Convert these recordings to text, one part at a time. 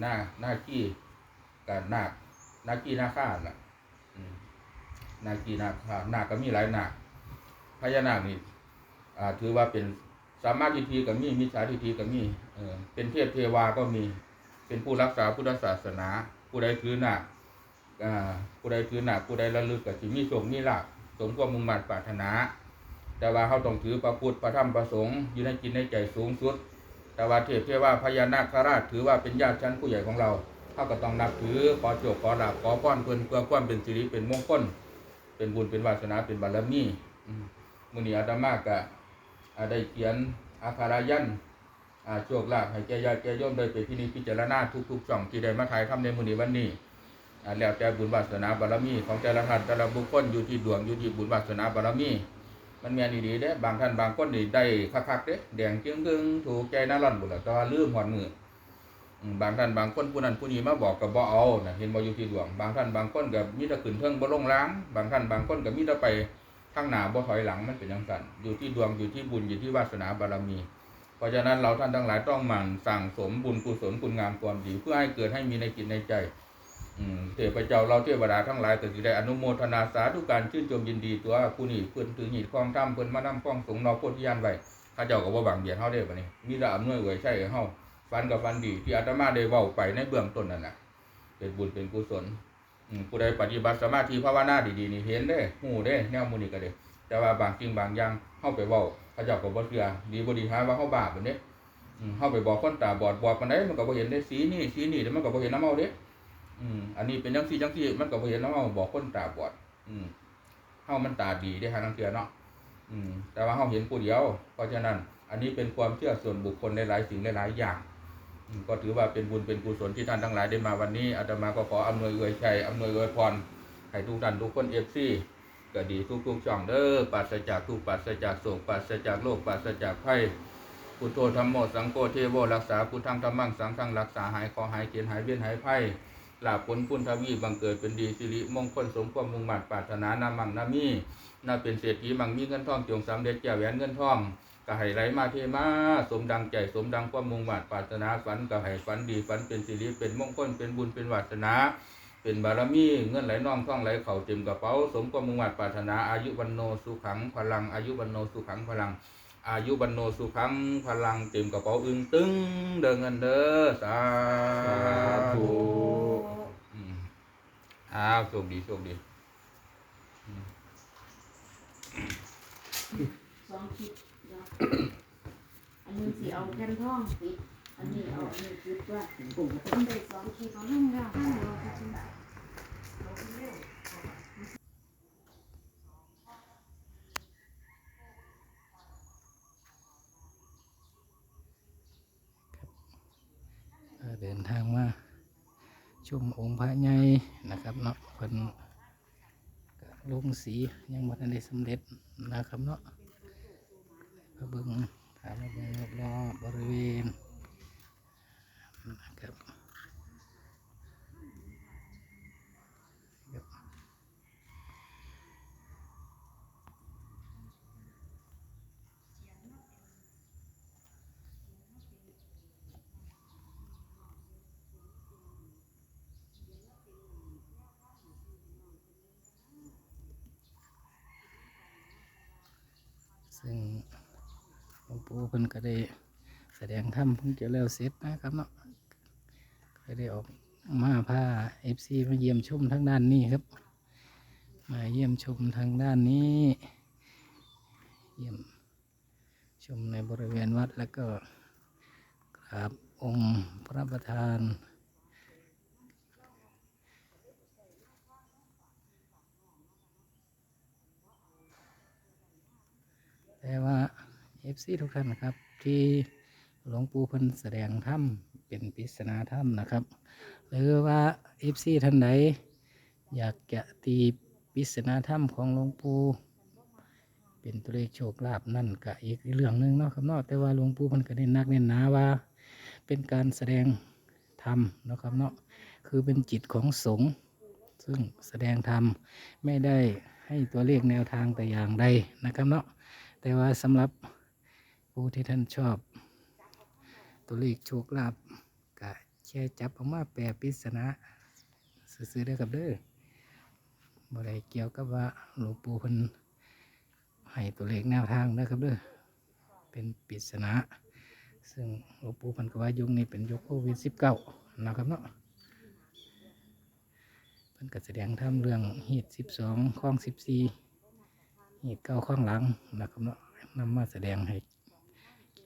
หน้าหน้าขี้กับนาคหน้าขี้หน้าข้าน่ะหน้าขี้หน้าข้าหนาก็มีหลายหนาพญานาคนี่อ่า ถือว่าเป็นสามารถทิฏฐิก็มีมิจฉาทิฏฐิก็มีเออเป็นเทพเทวาก็มี เป็นผู้รักษาพุทธศาสนา ผู้ใดถือนาคอ่าผู้ใดถือนาคผู้ใดระลึกก็สิมีโชคมีลาภสมความมุ่งมั่นปรารถนา แต่ว่าเขาต้องถือพระพุทธพระธรรมพระสงฆ์อยู่ในจิตในใจสูงสุด แต่ว่าเทพเทว่าพญานาคราชถือว่าเป็นญาติชั้นผู้ใหญ่ของเราเขาก็ต้องนับถือขอโจกขอลาบขอป้อนเพื่อนเพื่อความเป็นสิริเป็นมงคลเป็นบุญเป็นวาสนาเป็นบารมีอืมมุนีอาตมาก็อ่าได้เขียนอาคารายันโชคลาภให้แก่ญาติแก่โยมได้ไปพินิจพิจารณาทุกๆช่องที่ได้มาถ่ายทำในมุนีวันนี้แล้วแต่บุญวาสนาบารมีของแต่ละท่านแต่ละบุคคลอยู่ที่ดวงอยู่ที่บุญวาสนาบารมี มันแม่นดีๆเด้บางท่านบางคนนี่ได้คักๆเด้แดงจึงกึงถูกใจน่าร่อนบุญละแต่ว่าลืมหอดมือบางท่านบางคนผู้นั้นผู้นี้มาบอกกับบ่เอานะเห็นบ่อยู่ที่ดวง บางท่านบางคนก็มีต่ขึ้นเทิงบ่ลงล้าง บางท่านบางคนก็มีต่ไปข้างหน้าบ่ถอยหลังมันเป็นจังซั่นอยู่ที่ดวงอยู่ที่บุญอยู่ที่วาสนาบารมี เพราะฉะนั้นเราท่านทั้งหลายต้องหมั่นสั่งสมบุญกุศลคุณงามความดีเพื่อให้เกิดให้มีในจิตในใจ เทพเจ้าเราเทวดาทั้งหลายก็สิได้อนุโมทนาสาธุการชื่นชมยินดีตัวผู้นี้เพิ่อนถือหีดคลองถ้ำเพิ่อนมานำคลองสงฆ์เราโพธิญาณไว้ข้าเจ้าก็บ่บังเบียดเฮาเด้บัดนี้มีแต่อำนวยอวยชัยให้เฮาฟันกับฟันดีที่อาตมาได้เว้าไปในเบื้องต้นนั่นน่ะเป็นบุญเป็นกุศลอืมผู้ใดปฏิบัติสมาธิภาวนาดีๆนี่เห็นเด้ฮู้เด้แนวมู่นี้ก็เด้แต่ว่าบางจริงบางอย่างเฮาไปเว้าข้าเจ้าก็บ่เชื่อดีบ่ดีหาว่าเฮาบ้าบัดนี้อืมเฮาไปบอกคนตาบอดบอกปานใดมันก็บ่เห็นได้สีนี่สีนี่แต่มันก็บ่เห็นนำเฮาเด้ อืมอันนี้เป็นจังซี่จังซี่มันก็บ่เห็นแล้วเฮาบอกคนตาบอด อืมเฮามันตาดีได้ทางนังเทื่อเนาะอืม แต่ว่าเฮาเห็นผู้เดียว เพราะฉะนั้น อันนี้เป็นความเชื่อส่วนบุคคลในหลายสิ่งหลายๆอย่างอืมก็ถือว่าเป็นบุญเป็นกุศลที่ท่านทั้งหลายได้มาวันนี้อาตมาก็ขออำนวยอวยชัยอำนวยอวยพรให้ทุกท่านทุกคน FC ก็ดีทุกๆช่องเด้อปราศจากทุกปราศจากโศกปราศจากโรคปราศจากภัยพุทโธธรรมโมสังโฆเทโวรักษาพุทธังธรรมังสังฆังรักษาหายคอหายเกียนหายเวียนหายไพ่ ลาภผลพุ่นทวีบังเกิดเป็นดีสิริมงคลสมความมุ่งมั่นปรารถนานามังนามีนาเป็นเศรษฐีมังมีเงินทองจงสำเร็จแก่แหวนเงินทองก็ให้ไหลมาเทมาสมดังใจสมดังความมุ่งมั่นปรารถนาฝันก็ให้ฝันดีฝันเป็นสิริเป็นมงคลเป็นบุญเป็นวาสนา เป็นบารมีเงินไหลน่องท่องไหลเข่าเต็มกระเป๋าสมความมุ่งมั่นปรารถนาอายุวันโนสุขังพลังอายุวันโนสุขังพลัง อายุบันโนสุขังพลังเต็มกระเป๋าอึงตึงเดินเงินเด้อสาธุอืมอ้าวโชคดีโชคดีสองคลิปเนาะอันนี้สิเอาแผ่นทองปิดอันนี้เอาอันนี้ปิดว่าปุ่มต้องได้สองคลิปเอาลุ่มแล้วลุ่มแล้วก็จะได้เอาเร็ว เอ่อเดินทางมา ชมองค์พระใหญ่นะครับเนาะเพิ่นก็ลงสียังบ่ทันได้สำเร็จนะครับเนาะมาเบิ่งถามมาเบิ่งรอบบริเวณนะครับ ซึ่งหลวงปู่เพิ่นก็ได้แสดงธรรมเพิ่งจะแล้วเสร็จนะครับเนาะก็ได้ออกมาพาเอฟซีมาเยี่ยมชมทางด้านนี้ครับ มาเยี่ยมชมทางด้านนี้ เยี่ยมชมในบริเวณวัดแล้วก็กราบองค์พระประธาน แต่ว่าเอฟซีทุกท่านนะครับ ที่หลวงปู่เพิ่นแสดงธรรมเป็นปริศนาธรรมนะครับ หรือว่าเอฟซีท่านใดอยากจะตีปริศนาธรรมของหลวงปู่เป็นตัวเลขโชคลาภนั่นก็อีกเรื่องหนึ่งเนาะครับเนาะแต่ว่าหลวงปู่เพิ่นก็ได้นักเน้นหนาว่า เป็นการแสดงธรรมเนาะครับเนาะคือเป็นจิตของสงฆ์ซึ่งแสดงธรรมไม่ได้ให้ตัวเลขแนวทางแต่อย่างใดนะครับเนาะ แต่ว่าสำหรับผู้ที่ท่านชอบ ตัวเลขโชคลาภก็แค่จับออกมาแปลปริศนาซื้อๆได้อครับเด้อบ่ได้เกี่ยวกับว่าหลวงปู่เพิ่นให้ตัวเลขแนวทางนะครับเด้อเป็นปริศนาซึ่งหลวงปู่เพิ่นก็ว่ายุคนี้เป็นยุคโควิด19นะครับเนาะเพิ่นก็แสดงทำเรื่องฮีด12ข้อง14 ฮีดเก้าข้องหลังนะครับเนาะนำมาแสดงให้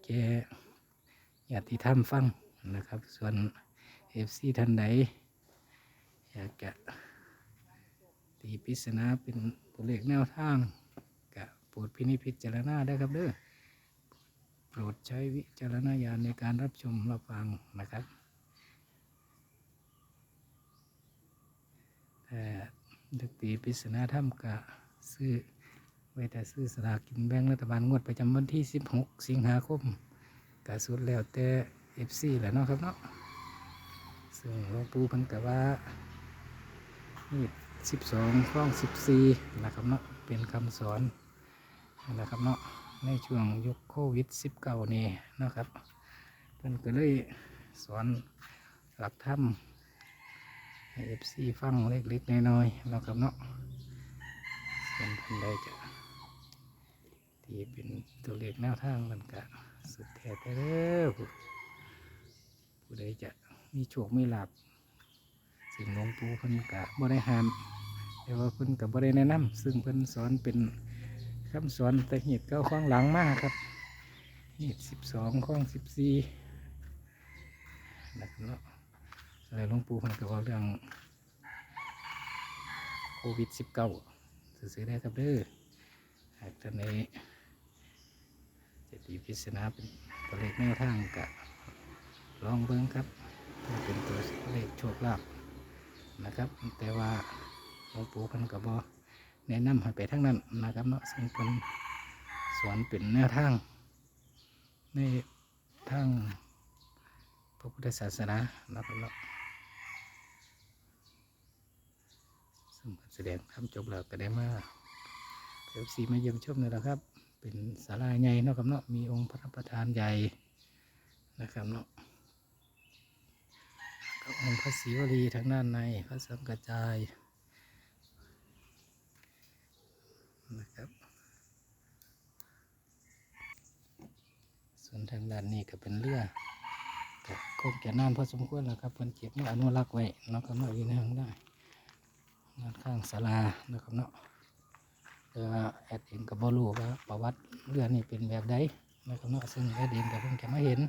แกญาติธรรมฟังนะครับ ส่วน FC ท่านใดอยากจะตีปริศนาเป็นตัวเลขแนวทางก็โปรดพินิจพิจารณาได้ครับเด้อโปรดใช้วิจารณญาณในการรับชมรับฟังนะครับแต่ดึกตีปริศนาถ้ำกะซื้อ ว้แต่ซื้อสลากกินแบ่งรัฐบาลงวดประจำวันที่ 16 สิงหาคมกะสุดแล้วแต่ FC แหละเนาะครับเนาะซึ่งหลวงปู่พันกว่านี่สิบสองข้องสิบสี่นะครับเนาะเป็นคำสอนนะครับเนาะในช่วงยุคโควิดสิบเก้านี่นะครับเพิ่นก็เลยสอนหลักธรรมให้เอฟซีฟังเล็กๆน้อยๆนะครับเนาะส่วนท่นใดจะ ที่เป็นตัวเลขแนวทางมันก็สุดแท้แต่เด้อผู้ใดจะมีโชคมีลาบซึ่งหลวงปู่เพิ่นกะบ่ได้ห้ามแต่ว่าเพิ่นกะบ่ได้แนะนำซึ่งเพิ่นสอนเป็นคำสอนแต่เหตุเก้าข้องหลังมากครับเหตุสิบสองข้องสิบสี่นะครับเนาะแล้วหลวงปู่เพิ่นก็เว่าเรื่องโควิดสิบเก้าซื้อได้ครับเด้อหากท่านใด จะตีพิศนาเป็นตัวเลขแนวทางกะลองเบิ่งครับเป็นตัวเลขโชคลาภนะครับ แต่ว่าหลวงปู่พันกบอแนะนำให้ไปทั้งนั้นนะครับเนาะซึ่งเป็นสอนเป็นแนวทาง ในทางพระพุทธศาสนานะครับเนาะซึ่งแสดงทำจบแล้วก็ได้มาเอฟซีมาเยี่ยมชมนี่แหละครับ เป็นศาลาใหญ่เนาะครับเนาะมีองค์พระประธานใหญ่นะครับเนาะกับองค์พระศิวลีทางด้านในพระสังกระจายนะครับ ส่วนทางด้านนี้ก็เป็นเรือก็คงจะนานพอสมควรแล้วครับเพิ่นเก็บมาอนุรักษ์ไว้เนาะครับเนาะอยู่ในห้องได้ด้านข้างศาลานะครับเนาะ แต่ว่าแอดเองก็บ่รู้ว่าประวัติเรือนี่เป็นแบบใดนะครับเนาะซึ่งแอดเองก็เพิ่งจะมาเห็น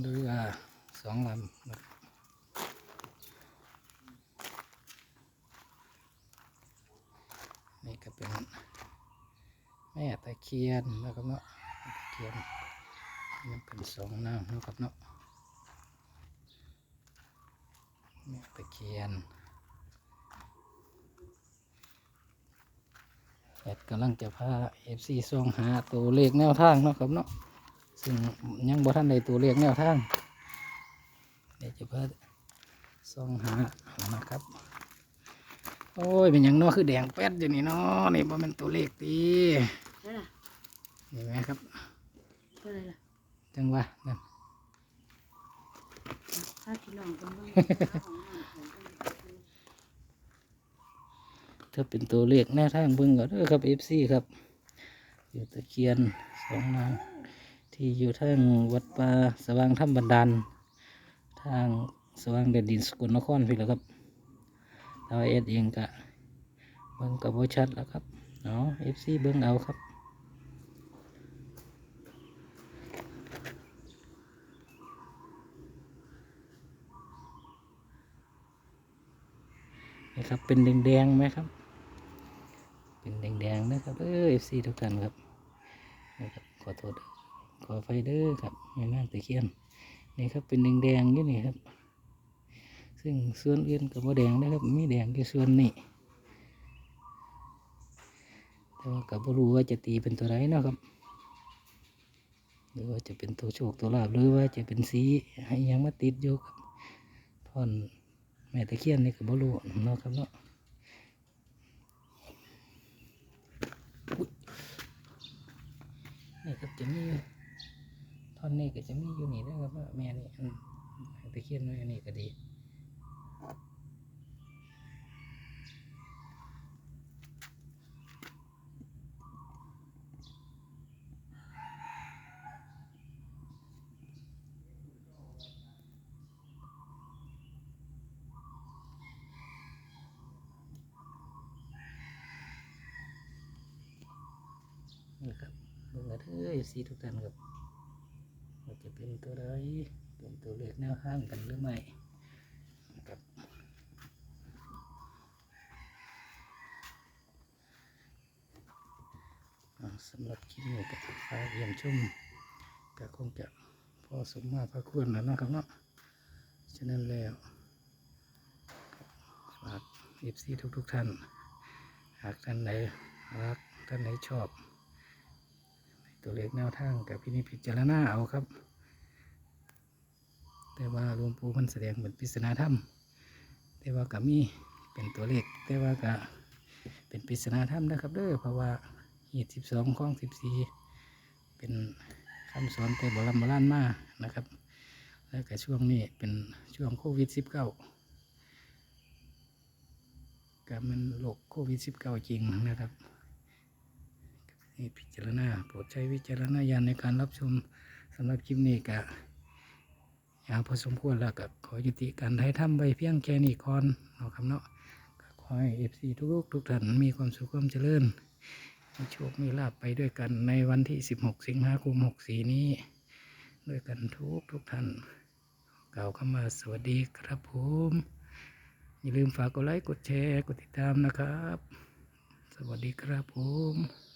เรือสองลำนะนี่ก็เป็นแม่ตะเคียนนะครับเนาะตะเคียนมันเป็นสองนางนะครับเนาะแม่ตะเคียนแอ ดกำลังจะพาเอฟซีส่องหาตัวเลขแนวทางเนาะครับเนาะซึ่งยังบ่ทันได้ตัวเลขแนวทางเดี๋ยวจะพาส่องหานะครับ โอ้ยเป็นหยังเนาะคือแดงแป๊ดอยู่นี่เนาะนี่บ่แมันตัวเลขตีได้ล่ะเห็นไหมครับเท่าไหรล่ะจังหวะนั่น ถ้าพี่น้องเป็นบ้างของน้องของเพิ่น ถ้าเป็นตัวเลขแนวทางเบิ่งก็เด้อครับ FC ครับ อยู่ตะเคียนสองนางที่อยู่ทางวัดป่าสว่างธรรมบันดาลทางสว่างเด่นดินสกลนครพี่แหล้วครับแต่ว่าเอ็ดเองก็เบิ่งกับบ่ชัดแล้วครับเนาะ FC เบิ่งเอาครับนะครับเป็นแดงๆไหมครับ เป็นแดงๆนะครับ เออฟซีทุกท่านครับนะครับ ขอโทษขอไฟเด้อครับไม่น่าตะเคียนนี่ครับเป็นแดงๆอยู่นี่ครับ ซึ่งส่วนอื่นกับว่าแดงนะครับมีแดงแค่ส่วนนี้แต่ว่ากับรู้ว่าจะตีเป็นตัวไรเนาะครับ หรือว่าจะเป็นตัวโชคตัวลาบหรือว่าจะเป็นสีให้ยังมาติดอยู่กับท่อนแม่ตะเคียนนี่ก็บ่รู้เนาะครับเนาะอุ๊ย นี่ครับจะมีท่อนนี้ก็จะมีอยู่นี่นะครับแม่นี่อันตะเคียนไว้อันนี้ก็ดี นี่ครับเบิ่งกันเอ้ยสีทุกท่านครับว่าจะเป็นตัวใดเป็นตัวเลขแนวห้างกันหรือไม่นะครับสำหรับคลิปนี้ก็ฝากเยี่ยมชมก็คงจะพอสมมาพระควรแล้วนะครับเนาะฉะนั้นแล้วฝากเอฟซีทุกๆท่าน หากท่านไหนรักท่านไหนชอบ ตัวเลขแนวทางกับพินิจพิจารณาเอาครับ แต่ว่าหลวงปู่มันแสดงเป็นปริศนาธรรม แต่ว่าก็มีเป็นตัวเลขแต่ว่าก็เป็นปริศนาธรรมนะครับเด้อเพราะว่าหีดสิบสองข้องสิบสี่เป็นคำสอนแต่โบราณโบราณมานะครับ แล้วก็ช่วงนี้เป็นช่วงโควิดสิบเก้าก็มันโรคโควิดสิบเก้าจริงนะครับ ให้พิจารณาโปรดใช้วิจารณญาณในการรับชมสำหรับคลิปนี้ก็ยาวพอสมควรแล้วก็ขอยุติการถ่ายทำไปเพียงแค่นี้ก่อนเนาะครับเนาะก็ขอให้เอฟซีทุกๆทุกท่านมีความสุขความเจริญมีโชคมีลาภไปด้วยกันในวันที่ 16 สิงหาคม64 นี้ ด้วยกันทุกทุกท่านกล่าวคำว่าสวัสดีครับผมอย่าลืมฝากกดไลค์กดแชร์กดติดตามนะครับ สวัสดีครับผม